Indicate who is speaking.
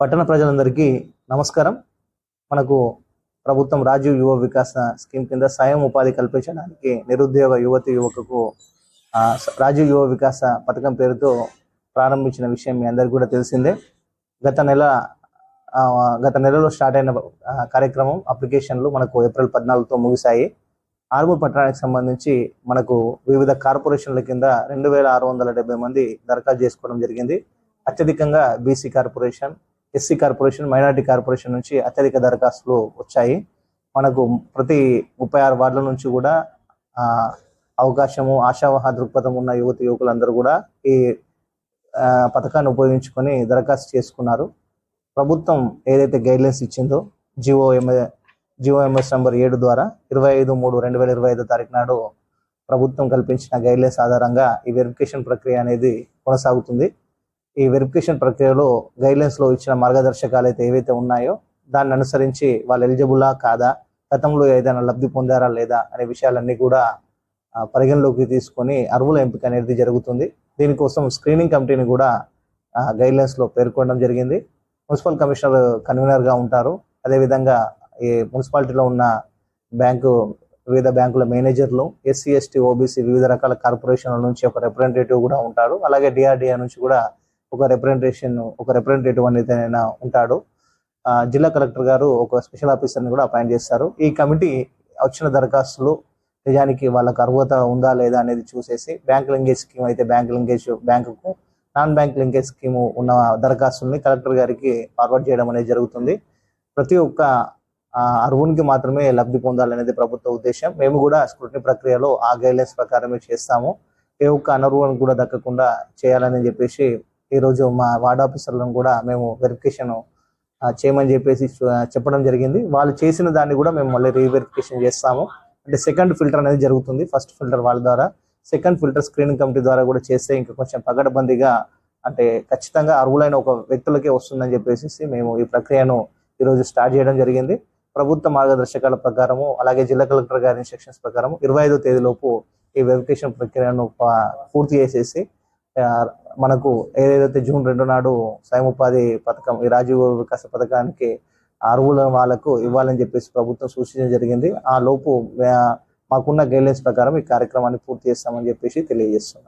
Speaker 1: పట్టణ ప్రజలందరికీ నమస్కారం. మనకు ప్రభుత్వం రాజీవ్ యువ వికాస స్కీమ్ కింద స్వయం ఉపాధి కల్పించడానికి నిరుద్యోగ యువతి యువకకు రాజీవ్ యువ వికాస పథకం పేరుతో ప్రారంభించిన విషయం మీ అందరికీ కూడా తెలిసిందే. గత నెల గత నెలలో స్టార్ట్ అయిన కార్యక్రమం అప్లికేషన్లు మనకు ఏప్రిల్ పద్నాలుగుతో ముగిశాయి. ఆర్మూర్ పట్టణానికి సంబంధించి మనకు వివిధ కార్పొరేషన్ల కింద రెండు వేల ఆరు వందల డెబ్బై మంది దరఖాస్తు చేసుకోవడం జరిగింది. అత్యధికంగా BC corporation SC corporation minority corporation నుంచి అత్యధిక దరఖాస్తులు వచ్చాయి. మనకు ప్రతి ముప్పై ఆరు వార్డుల నుంచి కూడా ఆ, అవకాశము ఆశావహ దృక్పథం ఉన్న యువతి యువకులందరూ కూడా ఈ పథకాన్ని ఉపయోగించుకొని దరఖాస్తు చేసుకున్నారు. ప్రభుత్వం ఏదైతే గైడ్లైన్స్ ఇచ్చిందో జిఓఎంఏ జిఓఎంఎస్ నంబర్ ఏడు ద్వారా ఇరవై ఐదు మూడు రెండు వేల ఇరవై ఐదో తారీఖు నాడు ప్రభుత్వం కల్పించిన గైడ్లైన్స్ ఆధారంగా ఈ వెరిఫికేషన్ ప్రక్రియ అనేది కొనసాగుతుంది. ఈ వెరిఫికేషన్ ప్రక్రియలో గైడ్లైన్స్లో ఇచ్చిన మార్గదర్శకాలు అయితే ఏవైతే ఉన్నాయో దాన్ని అనుసరించి వాళ్ళు ఎలిజిబులా కాదా గతంలో ఏదైనా లబ్ధి పొందారా లేదా అనే విషయాలన్నీ కూడా పరిగణలోకి తీసుకొని అర్హుల ఎంపిక అనేది జరుగుతుంది. దీనికోసం స్క్రీనింగ్ కమిటీని కూడా గైడ్లైన్స్లో పేర్కొనడం జరిగింది. మున్సిపల్ కమిషనర్ కన్వీనర్గా ఉంటారు. అదేవిధంగా ఈ మున్సిపాలిటీలో ఉన్న బ్యాంకు వివిధ బ్యాంకుల మేనేజర్లు ఎస్సీ ఎస్టీ ఓబీసీ వివిధ రకాల కార్పొరేషన్ల నుంచి ఒక రిప్రజెంటేటివ్ కూడా ఉంటాడు అలాగే డిఆర్డిఏ నుంచి కూడా ఒక రిప్రజెంటేషన్ ఒక రిప్రజెంటేటివ్ అనేది ఆయన ఉంటాడు. ఆ, జిల్లా కలెక్టర్ గారు ఒక స్పెషల్ ఆఫీసర్ని కూడా అపాయింట్ చేస్తారు. ఈ కమిటీ వచ్చిన దరఖాస్తులు నిజానికి వాళ్ళకి అర్హత ఉందా లేదా అనేది చూసేసి బ్యాంక్ లింకేజ్ స్కీమ్ అయితే బ్యాంక్ లింకేజ్ బ్యాంకుకు నాన్ బ్యాంక్ లింకేజ్ స్కీమ్ ఉన్న దరఖాస్తుల్ని కలెక్టర్ గారికి ఫార్వర్డ్ చేయడం అనేది జరుగుతుంది. ప్రతి ఒక్క ఆ, అర్హునికి మాత్రమే లబ్ధి పొందాలనేది ప్రభుత్వ ఉద్దేశం. మేము కూడా స్క్రూటినీ ప్రక్రియలో ఆ గైడ్లైన్స్ ప్రకారమే చేస్తాము. ఏ ఒక్క అనర్హులను కూడా దక్కకుండా చేయాలని చెప్పేసి ఈరోజు మా వార్డ్ ఆఫీసర్లను కూడా మేము వెరిఫికేషన్ చేయమని చెప్పేసి చెప్పడం జరిగింది. వాళ్ళు చేసిన దాన్ని కూడా మేము మళ్ళీ రీవెరిఫికేషన్ చేస్తాము. అంటే సెకండ్ ఫిల్టర్ అనేది జరుగుతుంది ఫస్ట్ ఫిల్టర్ వాళ్ళ ద్వారా. సెకండ్ ఫిల్టర్ స్క్రీనింగ్ కమిటీ ద్వారా కూడా చేస్తే ఇంకా కొంచెం పగడబందీగా అంటే ఖచ్చితంగా అర్హులైన ఒక వ్యక్తులకే వస్తుందని చెప్పేసి మేము ఈ ప్రక్రియను ఈరోజు స్టార్ట్ చేయడం జరిగింది. ప్రభుత్వ మార్గదర్శకాల ప్రకారము అలాగే జిల్లా కలెక్టర్ గారి ఇన్స్ట్రక్షన్స్ ప్రకారం ఇరవై ఐదో తేదీలోపు ఈ వెరిఫికేషన్ ప్రక్రియను పూర్తి చేసేసి మనకు ఏదైతే జూన్ రెండు నాడు స్వయం ఉపాధి పథకం ఈ రాజీవ్ వికాస పథకానికి అర్హుల వాళ్ళకు ఇవ్వాలని చెప్పేసి ప్రభుత్వం సూచించడం జరిగింది. ఆ లోపు మాకున్న గైడ్లైన్స్ ప్రకారం ఈ కార్యక్రమాన్ని పూర్తి చేస్తామని చెప్పేసి తెలియజేస్తున్నాం.